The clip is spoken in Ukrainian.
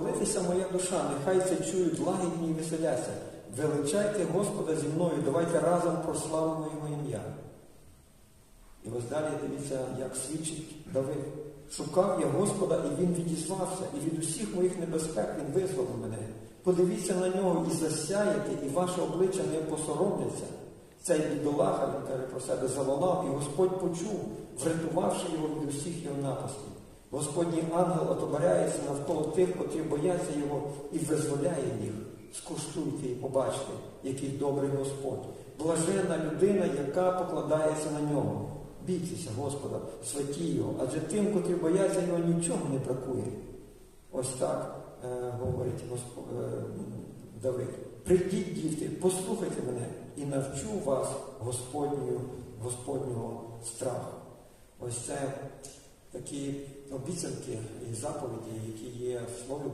Молитися моя душа, нехай це чують лагідні і веселяться. Величайте Господа зі мною, давайте разом прославимо Його ім'я. І ось далі дивіться, як свідчить Давид. Шукав я Господа, і він відізвався, і від усіх моїх небезпек він визволив мене. Подивіться на нього і засяєте, і ваше обличчя не посоромляться. Цей бідолаха, він каже про себе, заволав, і Господь почув, врятувавши його від усіх його напастів. Господній ангел отоборяється навколо тих, котрі бояться його, і визволяє їх. Скуштуйте і побачте, який добрий Господь. Блажена людина, яка покладається на нього. Бійтеся, Господа, святі його, адже тим, котрі бояться його, нічого не бракує. Ось так е, говорить Госпо, е, Давид. Прийдіть, діти, послухайте мене і навчу вас Господнього, Господнього страху. Ось це такі обіцянки і заповіді, які є в слові